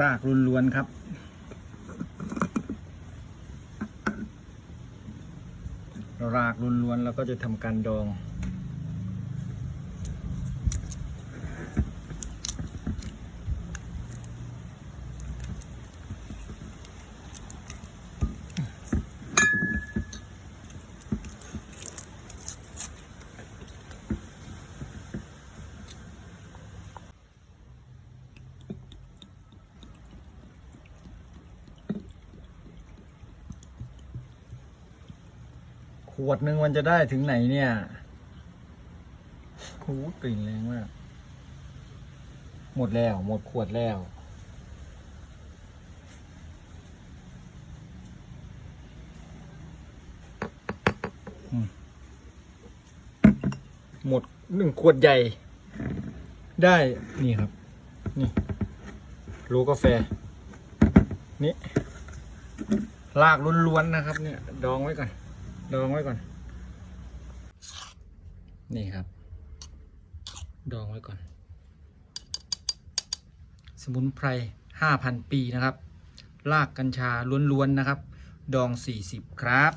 รากล้วนๆครับรากล้วนๆแล้วก็จะทำการดอง ขวดหนึ่งมันจะได้ถึงไหนเนี่ยโอ้กลิ่นแรงมาก หมดแล้ว หมดขวดแล้ว หมดหนึ่งขวดใหญ่ ได้นี่ครับ นี่โลกาแฟ นี่ลากล้วนๆนะครับ เนี่ย ดองไว้ก่อน ดองไว้ก่อน นี่ครับ ดองไว้ก่อน สมุนไพรห้าพันปีนะครับ รากกัญชาล้วนๆนะครับ ดองสี่สิบครับ